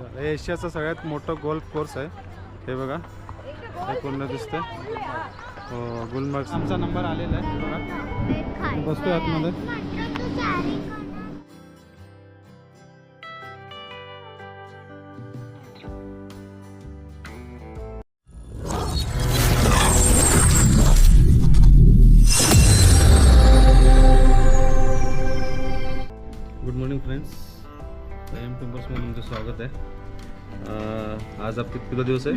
हे एशियाचा सगळ्यात मोठं गोल्फ कोर्स आहे. हे बघा. हे पूर्ण दिसतंय. हो गुलमर्ग. आमचा नंबर आलेला आहे बघा. बसतोय आतमध्ये. आहे आज आप कितवा दिवस आहे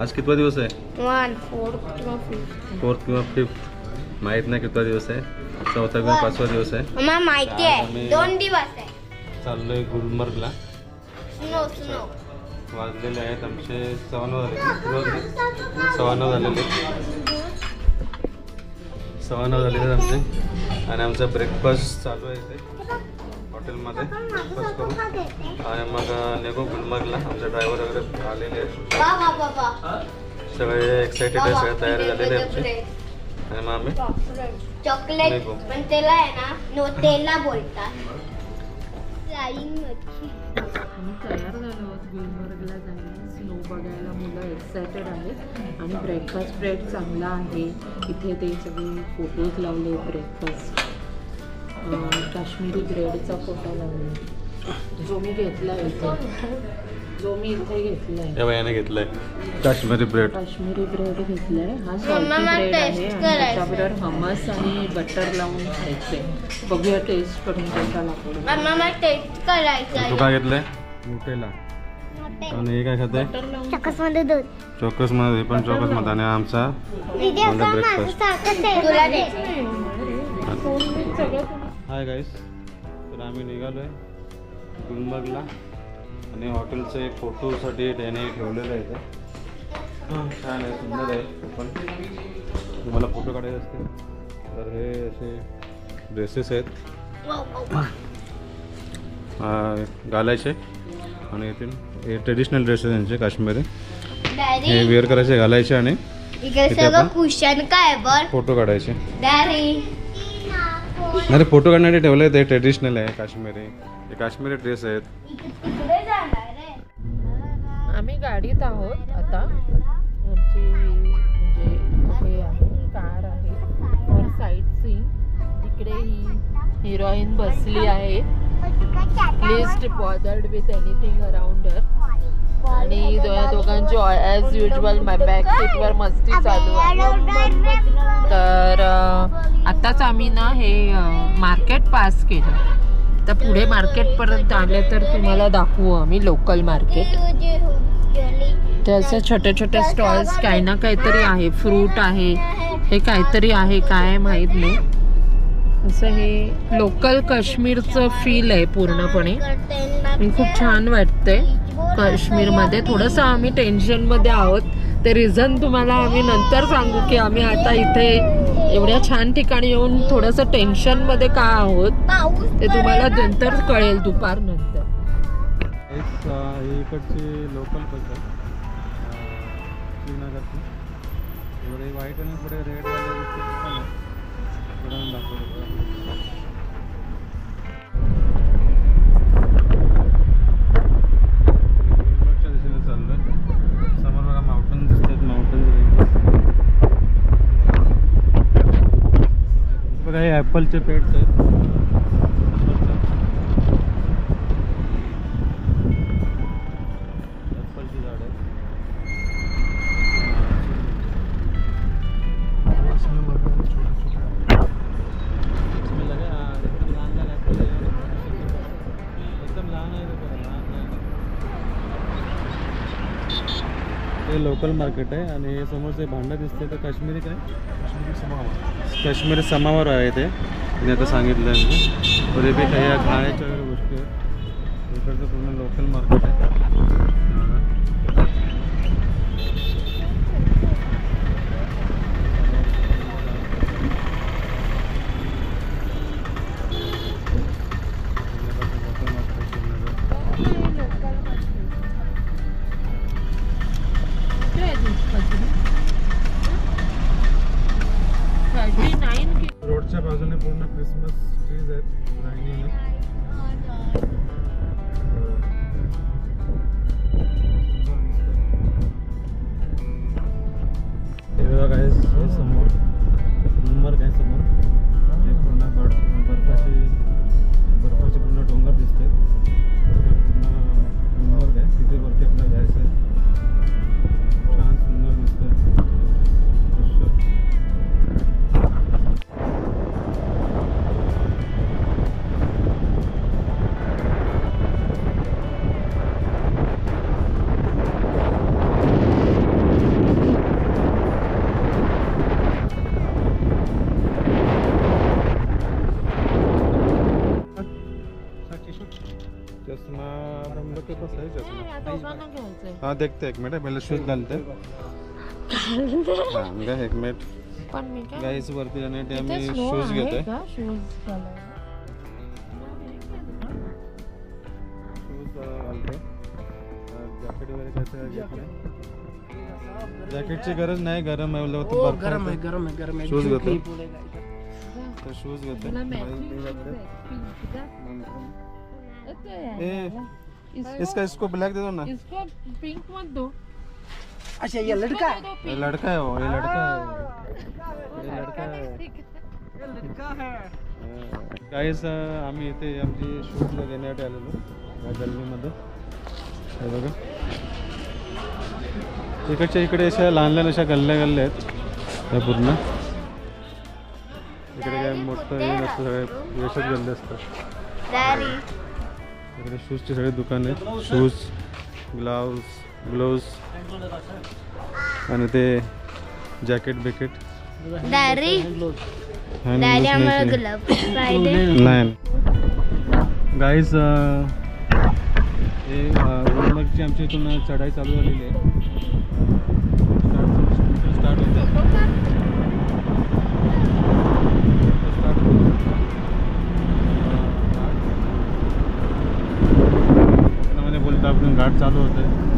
आज कितवा दिवस आहे फोर्थ किंवा फिफ्थ माहीत नाही कितवा दिवस आहे चौथा किंवा पाचवा दिवस आहे माहिती आहे. दोन दिवस आहे. चाललो आहे गुलमर्गला वाजलेले आहेत आमचे सव्वा नऊ झाले. किती वाजले? सव्वा नऊ झालेले. सव्वा नऊ झालेले आमचे. आणि आमचा ब्रेकफास्ट चालू आहे इथे. हॉटेलमध्ये. ब्रेकफास्ट करू आणि मग निघू गुलमर्गला आमचे ड्रायव्हर वगैरे आलेले आहेत. सगळे एक्साइटेड आहे सगळे तयार झालेले आमचे. आणि मग आम्ही? चॉकलेट. पण त्याला आहे ना नोटेला बोलतात. फ्लाइंग मच्छी आम्ही तयार झालो आहोत गुलमर्गला जायला. स्नो बघायला मुलं एक्सायटेड आहेत. आणि ब्रेकफास्ट ब्रेड चांगला आहे. इथे ते सगळे फोटोज लावले ब्रेकफास्ट काश्मीरी ब्रेडचा फोटो लावले. जो मी घेतला इथे. जो मी इथे घेतला आहे. या घेतलंय. काश्मीरी ब्रेड. काश्मीरी ब्रेड घेतलाय. हा सॉल्टी ब्रेड आहे आणि. त्याच्याबरोबर हमस आणि बटर लावून खायचे बघूया टेस्ट करून कसा लागतो. मम्मा मला टेस्ट करायचं तू काय घेतलंय? मुठेला आणि हे काय खाते बटर लावून चकसमध्ये दूध. चौकसमध्ये पण चौकसमध्ये आणि आमचा ब्रेकफास्ट तुला दे सगळं हाय गाईस तर आम्ही निघालो आहे गुलमर्गला आणि हॉटेलचं एक फोटोसाठी त्याने ठेवलेलं आहे इथे. छान आहे सुंदर आहे पण तुम्हाला फोटो काढायचे असतील तर हे असे ड्रेसेस आहेत. घालायचे. आणि येथील हे ट्रेडिशनल ड्रेसेस यांचे काश्मीरी. हे वेअर करायचे घालायचे आणि फोटो काढायचे. अरे फोटो काढण्यासाठी ठेवलं आहेत ते ट्रेडिशनल आहे काश्मीरी। हे काश्मीरी ड्रेस आहेत आम्ही गाडीत आहोत आता. आमची म्हणजे हे आहे कार आहे. तर साईट सीन इकडे ही हिरोईन बसली आहे. Least bothered with anything around her आणि दो- दोघांची ॲज युजल बॅक सीटवर मस्ती चालू आहे. तर अ, आताच आम्ही ना हे मार्केट पास केलं. तर पुढे मार्केटपर्यंत आले तर तुम्हाला दाखवू आम्ही लोकल मार्केट ते असे छोटे छोटे स्टॉल्स काही ना काहीतरी आहे. फ्रूट आहे. हे काहीतरी आहे काय माहीत नाही. असं हे लोकल काश्मीरचं फील आहे पूर्णपणे. खूप छान वाटतंय. काश्मीरमध्ये. थोडंसं आम्ही टेन्शनमध्ये आहोत. ते रिझन तुम्हाला आम्ही नंतर सांगू की आम्ही आता इथे एवढ्या छान ठिकाणी येऊन थोडंसं टेन्शनमध्ये का आहोत ते तुम्हाला नंतर कळेल दुपारनंतर नंतर. इकडचे लोकलबद्दल श्रीनगरचे. एवढे वाईट आणि पुढे रेड दाखवलं गुलमर्गच्या दिशेने चाललोय समोर बघा माउंटन दिसतात माउंटन बघा हे ॲपलचे पेड्स आहेत हे लोकल मार्केट आहे आणि हे समोरचे भांडं दिसते तर काश्मीरी काय? काश्मीरी समावर आहे ते. मी आता सांगितलं आहे बी काही खाण्याच्या गोष्टी आहेत. इकडचं पूर्ण लोकल मार्केट आहे. रोडच्या बाजूने पूर्ण क्रिसमस ट्रीज आहेत लाईनीने है हाँ देखते हैं एक मिनट पहले शूज डालते हैं हाँ का एक मिनिट पण मी काय गाईस वरती जाण्यासाठी इथे आम्ही शूज आहे घेतोय का शूज घालायला शूज घालतोय जॅकेट वगैरे कसं घेत नाही जॅकेटची गरज नाही गरम आहे बर्फ गरम आहे. है गरम है गरम है शूज घेतो. तर शूज घेतोय यार ए. इसको- इसका इसको ब्लैक दे दो ना। इसको पिंक मत दो। अच्छा ये लड़का है। ये. लड़का है वो ये लड़का है। ये लड़का है। ये लड़का है। काहीच आम्ही इथे आमची शूटला घेण्यासाठी आलेलो. या गल्लीमध्ये हे बघा. इकडच्या इकडे अशा लहान लहान अशा गल्ल्या गल्ल्या आहेत. या पूर्ण. इकडे काय मोठं हे नसतं सगळे यशच गल्ले असतात. इकडे शूजचे सगळे दुकान आहेत. शूज ग्लाव्ज ग्लोव्ज आणि ते जॅकेट बिकेट नाही गाईज हे रोडची आमच्या इथून चढाई चालू झालेली आहे. स्टार्ट होते स्टार्टमध्ये बोलता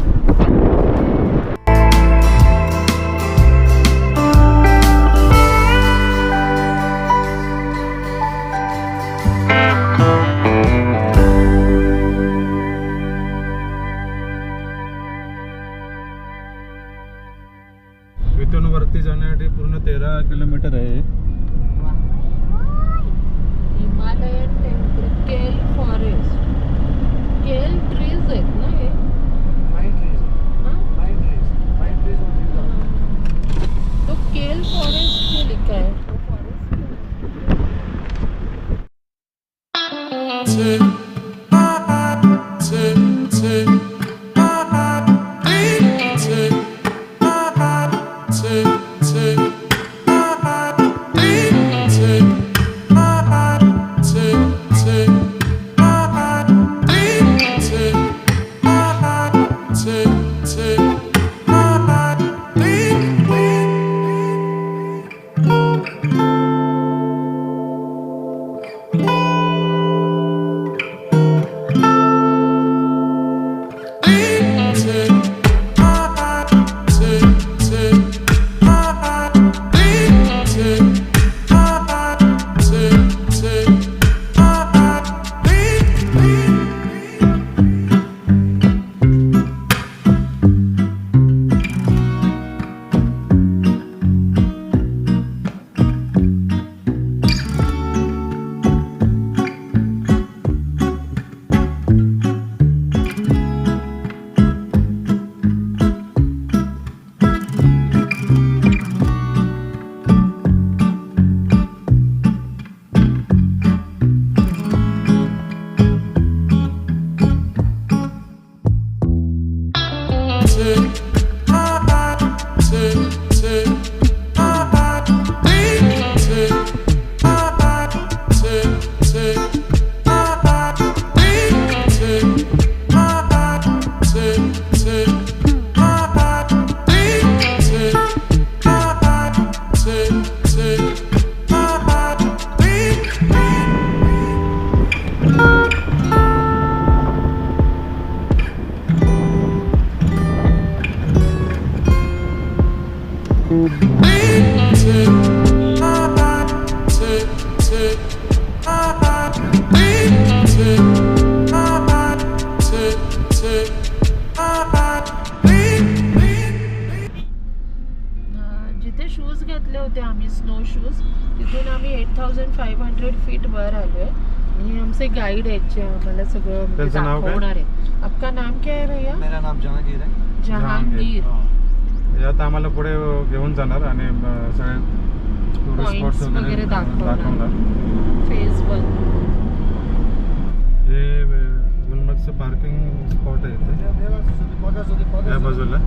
जिथे शूज घेतले होते आम्ही स्नो शूज तिथून आम्ही eight thousand five hundred feet वर आलोय. आणि आमचे गाईड आहेत जे आम्हाला सगळं म्हणजे त्यांचं नाव काय? दाखवणार आहे आपका नाम क्या है भैया? मेरा नाम जहांगीर है. जहांगीर यात आम्हाला पुढे घेऊन जाणार आणि सगळे टुरिस्ट स्पॉट्स वगैरे दाखवणार. दाखवणार. फेज वन हे गुलमर्गचं पार्किंग स्पॉट आहे इथे. या बाजूला.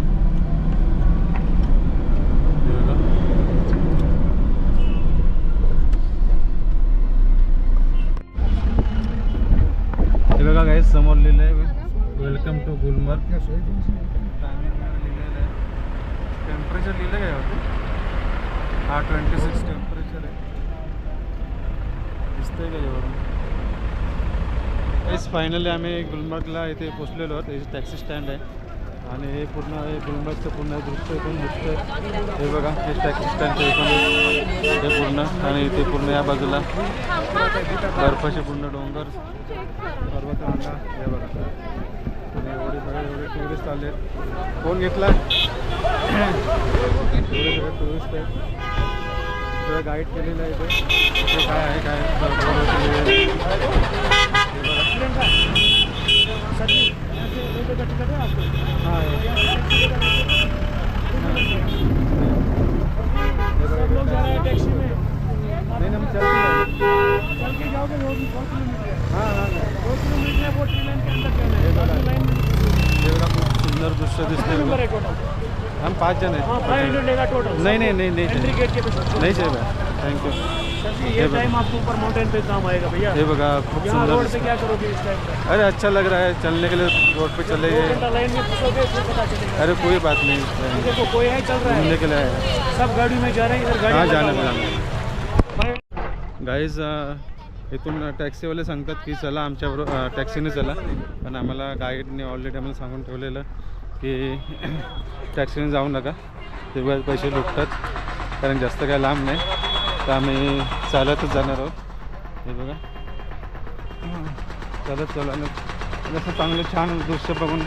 हे बघा. काही समोर लिहिलं आहे वेलकम टू गुलमर्ग टेम्परेचर लिहिलं काय होतं हा ट्वेंटी सिक्स टेम्परेचर आहे. दिसतंय का जेवढं येस फायनली आम्ही गुलमर्गला इथे पोचलेलो आहोत. हे टॅक्सी स्टँड आहे. आणि हे पूर्ण हे गुलमर्गचं पूर्ण दृश्य इथून दिसतं हे बघा हे टॅक्सी स्टँडचं हे पूर्ण. आणि इथे पूर्ण या बाजूला बर्फाचे पूर्ण डोंगर पर्वतरांगा हे बघा. आणि एवढे सगळे एवढे टुरिस्ट आले. कोण घेतला एवढे सगळे टुरिस्ट आहेत. सगळं गाईड केलेलं आहे इथे इथे काय आहे काय बोर्ड केलेलं आहे. हे बघा. हां हे. हे बघा, इकडे टॅक्सी में नहीं नहीं हम चल के जाएंगे हाँ हाँ हे हे। हम पाच जण आहेत नहीं नहीं नहीं नहीं चाहिए नहीं चाहिए थैंक यू ये टाइम आपको ऊपर माउंटेन पे काम आएगा भैया। हे खूप यहाँ सुंदर रोड पे. क्या करोगे इस टाइम अरे अच्छा लग रहा है चलने के लिए रोड पे चले गए। घंटा लाइन में फंसोगे फिर पता चलेगा। अरे कोई बात नहीं। देखो कोई है चल रहा घूमने है के लिए सब गाड़ी में जा रहे हैं इधर गाड़ी हाँ जाना है। जाना। गाईज इथून टॅक्सीवाले सांगतात की चला आमच्याबरोबर टॅक्सीने चला पण आम्हाला गाईडने ऑलरेडी आम्हाला सांगून ठेवलेलं. की टॅक्सीने जाऊ नका. ते बघा पैसे लुटतात. कारण जास्त काय लांब नाही. तर आम्ही चालतच जाणार आहोत. हे बघा. चालत चालवणं जसं चांगलं छान दृश्य बघून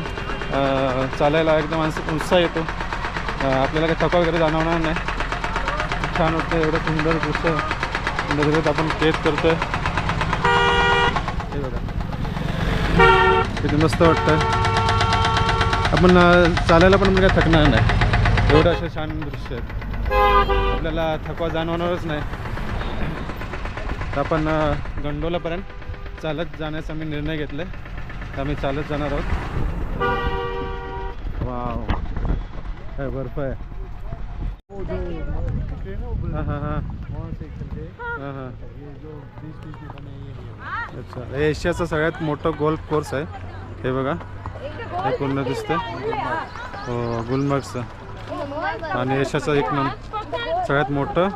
चालायला एकदम असं उत्साह येतो. आपल्याला काही थकवा वगैरे जाणवणार नाही. छान वाटतं. एवढं सुंदर दृश्य नजरेत आपण केस करतोय. हे बघा. किती मस्त वाटतं आपण चालायला पण म्हणजे काय थकणार नाही. एवढं असे छान दृश्य आहेत. आपल्याला थकवा जाणवणारच नाही. तर आपण गंडोलापर्यंत चालत जाण्याचा आम्ही निर्णय घेतला आहे तर आम्ही चालत जाणार आहोत. वाव. काय बर्फ आहे. हां हां हां. हां हां. जो अच्छा एशियाचा एशियाचं सगळ्यात मोठं गोल्फ कोर्स आहे. हे बघा. हे पूर्ण दिसतंय. हो गुलमर्गचं आणि एशियाचं एक नंबर. सगळ्यात मोठं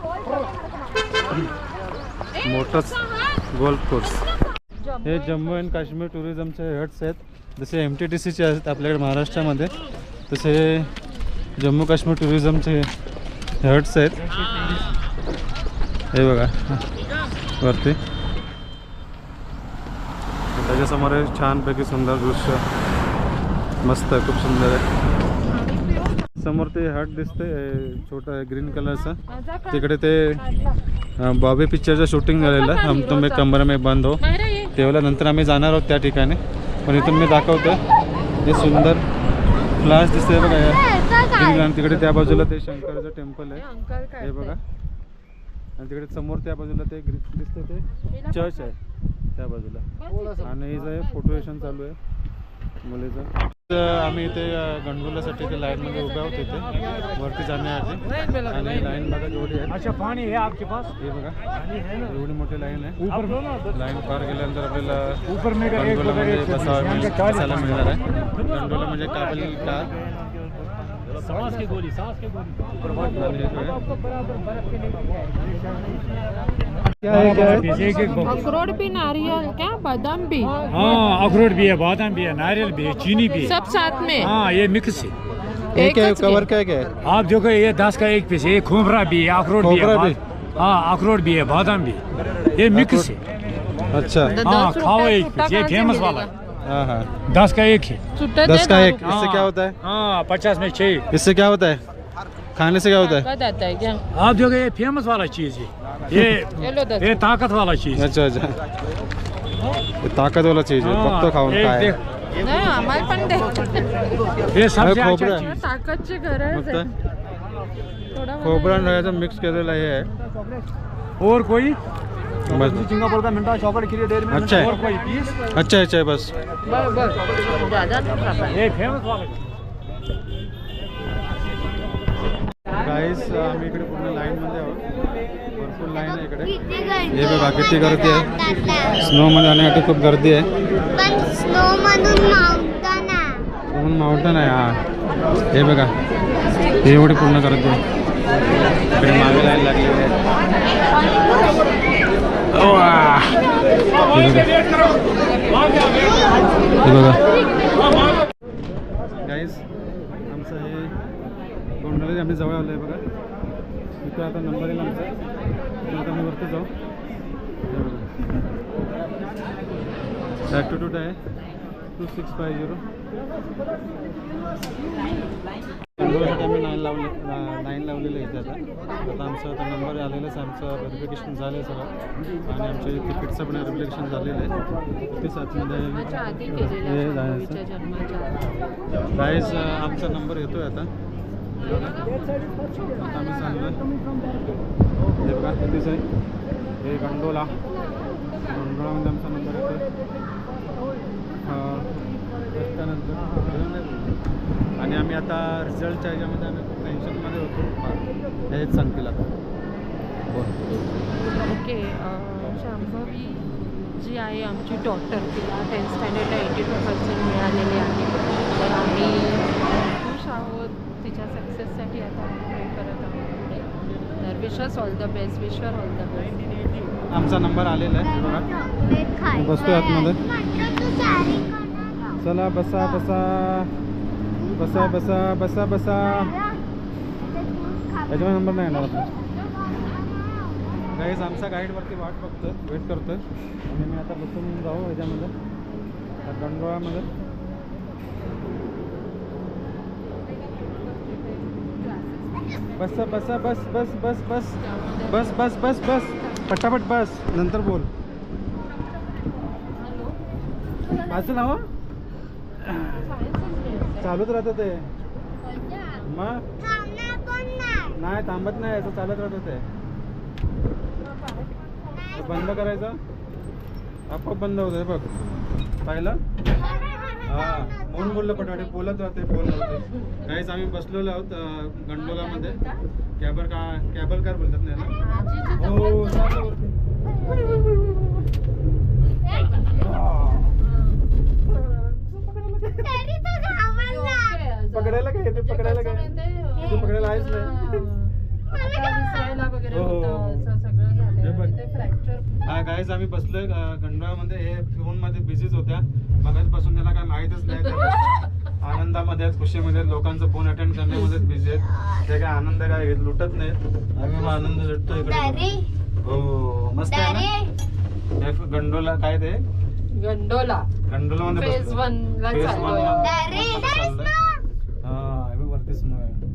मोठंच गोल्फ कोर्स. हे जम्मू अँड काश्मीर टुरिझमचे हट्स आहेत. जसे एम टी टी सीचे आहेत आपल्याकडे महाराष्ट्रामध्ये तसे जम्मू काश्मीर टुरिझमचे हट्स आहेत. हे बघा वरती. त्याच्यासमोर छानपैकी सुंदर दृश्य. मस्त आहे खूप सुंदर आहे. समोर ते हट दिसते छोटा ग्रीन कलरचा. तिकडे ते अं, बॉबी पिक्चरचं शूटिंग झालेलं आहे हम तुम्ही कमर मे बंद हो. तेवढ्या नंतर आम्ही जाणार आहोत त्या ठिकाणी. पण इथून मी दाखवतो हे सुंदर फ्लास दिसते बघा या. ग्रीन आणि तिकडे त्या बाजूला ते शंकराचं टेम्पल आहे. हे बघा. आणि तिकडे समोर त्या बाजूला ते ग्री- दिसते ते चर्च आहे त्या बाजूला. आणि हिचं चालू आहे मुलीचं. आम्ही इथे अ, गणगोलासाठी ते लाईनमध्ये उभे आहोत इथे. वरती जाण्यासाठी आणि लाईन बघा जेवढी आहे. अच्छा पानी है आपके पास? हे बघा. है एवढी मोठी लाईन आहे. ऊपर ना लाईन पार केल्यानंतर आपल्याला ऊपर एक गंडोलामध्ये बसावं चालीस बसायला मिळणार आहे. गंडोला म्हणजे काबल का? सांस की गोली सांस की गोली. क्या है क्या है? एक एक अखरोट भी नारियल क्या? बादाम भी? हाँ अखरोट भी है बादाम भी है नारियल भी है चीनी भी है। सब साथ में? हाँ ये मिक्स है। हे एकच घे. कवर काय काय आहे? आप देखो ये दस का एक पीस है ये खोबरा भी है अखरोट भी है? हाँ अखरोट भी है बादाम भी ये मिक्स है। अच्छा। तो हाँ खाओ एक पीस ये फ़ेमस वाला हाँ। हाँ दस का एक है। दस का एक इससे क्या होता है? हाँ पचास में छः। इससे क्या होता है? खाने से क्या होता है? ताकत आता है क्या? आप देखो ये फेमस वाला चीज है। ये ये लो दस। ये ताकत वाला चीज है। अच्छा अच्छा। हे ताकद वाला चीज आहे हाँ, बघतो खाऊन एक काय आहे. देख, नाही आम्हाला पण दे ये सबसे अरे अच्छा खोबरा। चीज ताकदची गरज मस्त आहे आहे. थोडा मला- खोबरा आणि रव्याचं मिक्स केलेलं हे। आहे और कोई? बस। सिंगापुर का मिंटा चॉकलेट के लिए डेढ़ में। अच्छा है। और कोई पीस अच्छा अच्छा आहे बस। बघ बघ ज्यादा नाही खापा. ये फेमस वाला गाईस आम्ही इकडे पूर्ण लाईनमध्ये आहोत. भरपूर लाईन आहे इकडे. हे बघा, किती गर्दी आहे. आहे. स्नोमध्ये जाण्यासाठी खूप गर्दी आहे. स्नो म्हणून मावतं नाही हा. हे बघा हे एवढे पूर्ण करत आहे. इकडे मागे लाईन लागलेली आहे. हे बघा. हे गोंडला आम्ही जवळ आलो आहे बघा. इथं आता नंबर येईल आमचा. आता मी वरती जाऊ. ॲटिट्यूड आहे. टू सिक्स फाय झिरो नंबरसाठी आम्ही नाईन लावले नाईन लावलेलं आहे इथे आता. आता आमचं आता नंबर आलेलंच आमचं व्हेरिफिकेशन झालं आहे सगळं. आणि आमचे तिकीटचं पण व्हेरिफिकेशन झालेलं आहे. तिथेच आतमध्ये. गाईज आमचा नंबर येतोय आता आता. आम्ही चाललो हे बघा हे गंडोला गंडोलामध्ये आमचा नंबर येतो त्यानंतर आणि आम्ही आता रिझल्टच्या ह्याच्यामध्ये आम्ही खूप टेन्शनमध्ये होतो. हेच सांगतील आता. ओके शांभवी जी आहे आमची डॉक्टर तिला टेन्थ स्टँडर्डला एटी टू पर्सेंट मिळालेले आहे. तर आम्ही तिच्या सक्सेससाठी आता वेट करत आहोत. पुढे तर wishes all the best wish you all the best आमचा नंबर आलेला आहे बघा. बसतोय आतमध्ये. चला बसा बसा. बसा बसा बसा बसा. त्याच्यामुळे नंबर नाही येणार आपला. गाईज आमचा गाईडवरती वाट बघतो वेट करतो आणि मी आता बसून जाऊ ह्याच्यामध्ये दंडोळामध्ये गंडोळामध्ये. बस बस बस बस बस बस बस बस बस बस. पटापट बस. नंतर बोल. असं ना हो चालूच राहतं ते. मग? नाही थांबत नाही. असं चालत राहतं ते बंद करायचं? आपोआप बंद होतंय बघ. पाहिलं? हा. म्हणून बोललं पटापट बोलत राहते फोन होते काहीच आम्ही बसलेलो आहोत गंडोलामध्ये. कॅबर का कॅबल कार बोलतात नाही ना हो चाललं वरती. पकडायला काय ते पकडायला काय तू पकडायला आहेच नाही वगैरे हो, हो, हो. होतं असं सगळं हे बघ. झालं ते फ्रॅक्चर हा गाईज आम्ही बसलोय अं, गंडोळामध्ये. हे फोनमध्ये बिझीच होत्या. मगाचपासून त्याला काय माहीतच नाही. आनंदामध्ये खुशीमध्ये लोकांचा फोन अटेंड करण्यामध्ये बिझी आहेत. ते काय आनंद काय लुटत नाहीत. आम्ही आनंद लुटतो इकडे हो मस्त आहे ना? हे गंडोला काय ते? गंडोला. गंडोला मध्ये ला. हा बघ वरती snow आहे.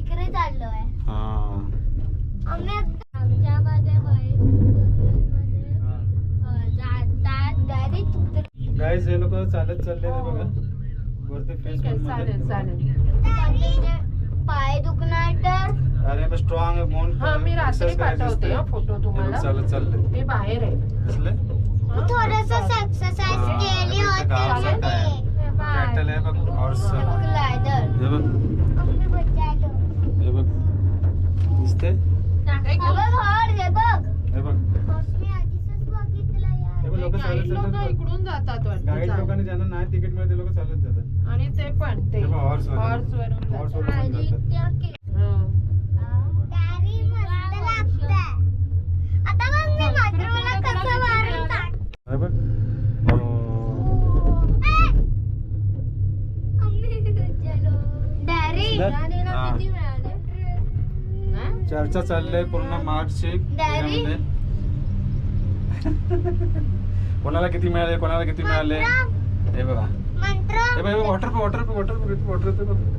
इकडे चाललोय. हा. गाईज हे लोक चालत चालले ते बघा। वरती फेस ठीक आहे चालेल चालेल। पाय दुखणार तर? अरे बस स्ट्रॉंग म्हणून हा मी रात्री पाठवते. हा फ़ोटो तुम्हाला. चालत चालले. मी बाहेर आहे. दिसले? थोडस एक्सरसाइज हा, केली होती आहे. कॅटल आहे बघ हे ग्लायडर हे बघ. दिसते हे बघ. हॉर्स हे बघ हे बघ. इकडून जातात गाईड लोकांनी ज्यांना नाही तिकीट लोक चालत जातात. आणि ते पण ते हॉर्स हो. चर्चा चाललंय पूर्ण मार्कशी Diary? कोणाला किती मिळाले कोणाला किती मिळाले? हे बघा. हे बघा water water water water water कुठे?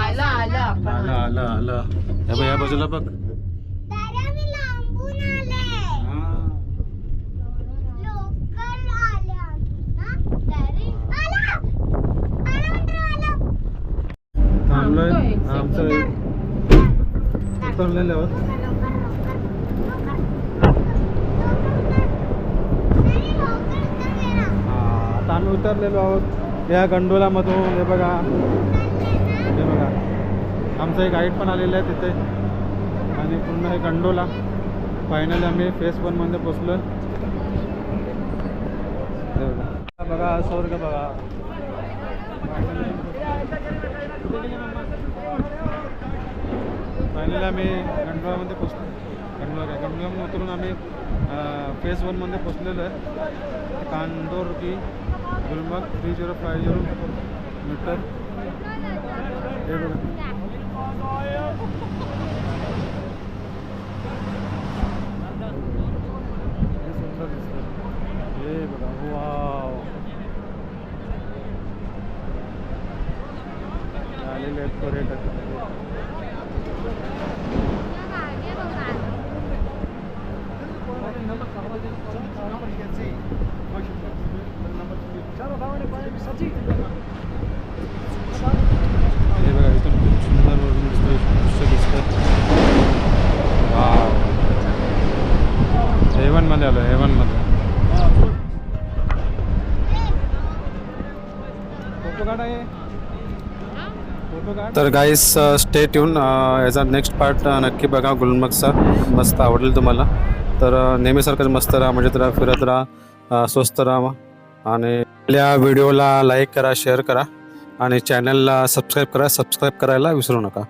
आला आला. आला आला या बाजूला बघ. उतरलेले आहोत. आम्ही उतरलेलो आहोत. या गंडोलामधून हे बघा. हे बघा. आमचं एक गाईड पण आलेलं आहे तिथे. आणि पूर्ण हे गंडोला. फायनली आम्ही फेस वनमध्ये पोचलो बघा. बघा स्वर्ग बघा. फायनली आम्ही गंडोळामध्ये पोचलो. गंडोळा काय गंडोळामध्ये उतरून आम्ही फेस वनमध्ये पोचलेलो आहे. कांदोर की Gulmarg three zero five zero metre हे बघा. हे सुंदर दिसतं हे बघा. वाव. आलेले आहेत पर्यटक हे बघा इथून खूप सुंदर वरून दिसतोय दृश्य दिसतं वाव हेवनमध्ये आलो हेवनमध्ये फोटो काढ आहे फोटो काढ तर गाईस स्टेट येऊन याचा नेक्स्ट पार्ट uh, नक्की बघा. गुलमर्गचा मस्त आवडेल तुम्हाला. तर uh, नेहमीसारखंच मस्त राहा म्हणजे राहा फिरत राहा uh, स्वस्त राहा. आणि आपल्या व्हिडिओला लाईक करा शेअर करा. आणि चॅनलला सबस्क्राईब करा सबस्क्राईब करायला विसरू नका.